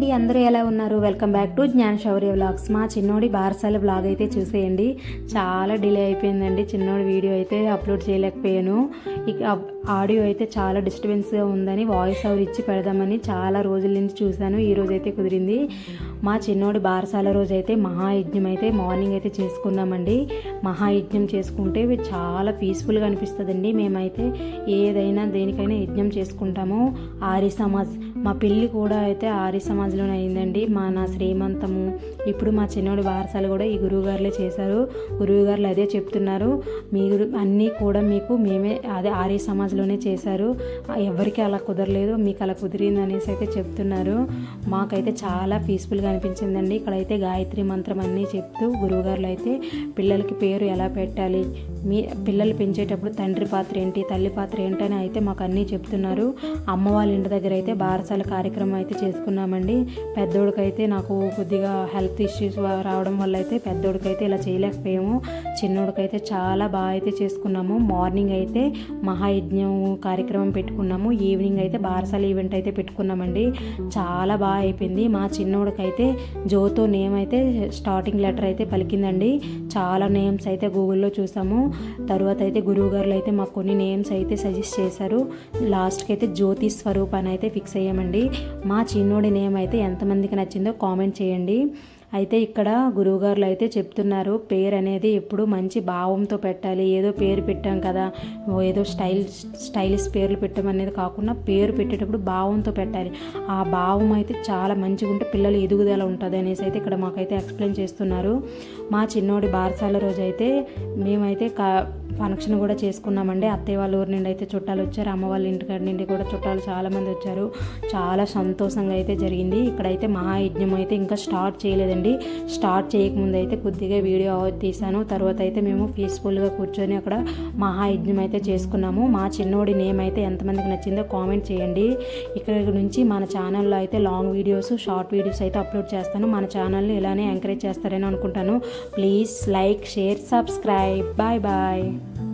అండి అందరూ ఎలా ఉన్నారు? వెల్కమ్ బ్యాక్ టు జ్ఞాన శౌర్య వ్లాగ్స్. మా చిన్నోడి బారసాల వ్లాగ్ అయితే చూసేయండి. చాలా డిలే అయిపోయిందండి. చిన్నోడి వీడియో అయితే అప్లోడ్ చేయలేకపోయాను. ఇక ఆడియో అయితే చాలా డిస్టర్బెన్స్గా ఉందని వాయిస్ ఓవర్ ఇచ్చి పెడదామని చాలా రోజుల నుంచి చూశాను. ఈ రోజు అయితే కుదిరింది. మా చిన్నోడి బారసాల రోజు అయితే మహాయజ్ఞం అయితే మార్నింగ్ అయితే చేసుకున్నామండి. మహాయజ్ఞం చేసుకుంటే చాలా పీస్ఫుల్గా అనిపిస్తుందండి. మేమైతే ఏదైనా దేనికైనా యజ్ఞం చేసుకుంటాము. ఆర్య సమాజ్ మా పెళ్ళి కూడా అయితే ఆర్య సమాజ్లోనే అయిందండి. మా నా శ్రీమంతము. ఇప్పుడు మా చిన్నోడి వారసాలు కూడా ఈ గురువుగారులే చేశారు. గురువుగారులు అదే చెప్తున్నారు. మీరు అన్నీ కూడా మీకు మేమే అదే ఆర్య సమాజ్లోనే చేశారు. ఎవరికి అలా కుదరలేదు. మీకు అలా కుదిరింది అనేసి అయితే చెప్తున్నారు. మాకైతే చాలా పీస్ఫుల్గా అనిపించిందండి. ఇక్కడైతే గాయత్రి మంత్రం అన్నీ చెప్తూ గురువుగారులు అయితే పిల్లలకి పేరు ఎలా పెట్టాలి మీ పిల్లలు పెంచేటప్పుడు తండ్రి పాత్ర ఏంటి తల్లి పాత్ర ఏంటని అయితే మాకు అన్నీ చెప్తున్నారు. అమ్మ వాళ్ళ ఇంటి దగ్గర అయితే బారసాల కార్యక్రమం అయితే చేసుకున్నామండి. పెద్దోడికైతే నాకు కొద్దిగా హెల్త్ ఇష్యూస్ రావడం వల్ల అయితే పెద్దోడికైతే ఇలా చేయలేకపోయాము. చిన్నోడికైతే చాలా బాగా అయితే చేసుకున్నాము. మార్నింగ్ అయితే మహాయజ్ఞం కార్యక్రమం పెట్టుకున్నాము. ఈవినింగ్ అయితే బారసాల ఈవెంట్ అయితే పెట్టుకున్నామండి. చాలా బాగా అయిపోయింది. మా చిన్నోడికైతే జోతో నేమ్ అయితే స్టార్టింగ్ లెటర్ అయితే పలికిందండి. చాలా నేమ్స్ అయితే గూగుల్లో చూసాము. తర్వాత అయితే గురువుగారులు అయితే మాకు కొన్ని నేమ్స్ అయితే సజెస్ట్ చేశారు. లాస్ట్కి అయితే జ్యోతి స్వరూప్ అని అయితే ఫిక్స్ అయ్యామండి. మా చిన్నోడి నేమ్ అయితే ఎంతమందికి నచ్చిందో కామెంట్ చేయండి. అయితే ఇక్కడ గురువుగారులు అయితే చెప్తున్నారు పేరు అనేది ఎప్పుడు మంచి భావంతో పెట్టాలి. ఏదో పేరు పెట్టాం కదా ఏదో స్టైల్ స్టైలిష్ పేర్లు పెట్టమనేది కాకుండా పేరు పెట్టేటప్పుడు భావంతో పెట్టాలి. ఆ భావం అయితే చాలా మంచిగా ఉంటే పిల్లలు ఎదుగుదల ఉంటుంది అనేసి అయితే ఇక్కడ మాకైతే ఎక్స్ప్లెయిన్ చేస్తున్నారు. మా చిన్నోడి బారసాల రోజు అయితే మేమైతే కా ఫంక్షన్ కూడా చేసుకున్నామండి. అత్తయ్య వాళ్ళ ఊరి నుండి అయితే చుట్టాలు వచ్చారు అమ్మ వాళ్ళ ఇంటికాడ నుండి కూడా చుట్టాలు చాలామంది వచ్చారు. చాలా సంతోషంగా అయితే జరిగింది. ఇక్కడైతే మహాయజ్ఞం అయితే ఇంకా స్టార్ట్ చేయలేదండి. స్టార్ట్ చేయకముందు అయితే కొద్దిగా వీడియో తీశాను. తర్వాత అయితే మేము పీస్ఫుల్గా కూర్చొని అక్కడ మహాయజ్ఞం అయితే చేసుకున్నాము. మా చిన్నోడి నేమ్ అయితే ఎంతమందికి నచ్చిందో కామెంట్ చేయండి. ఇక్కడ నుంచి మన ఛానల్లో అయితే లాంగ్ వీడియోస్ షార్ట్ వీడియోస్ అయితే అప్లోడ్ చేస్తాను. మన ఛానల్ని ఇలానే ఎంకరేజ్ చేస్తారని అనుకుంటాను. Please like share subscribe bye bye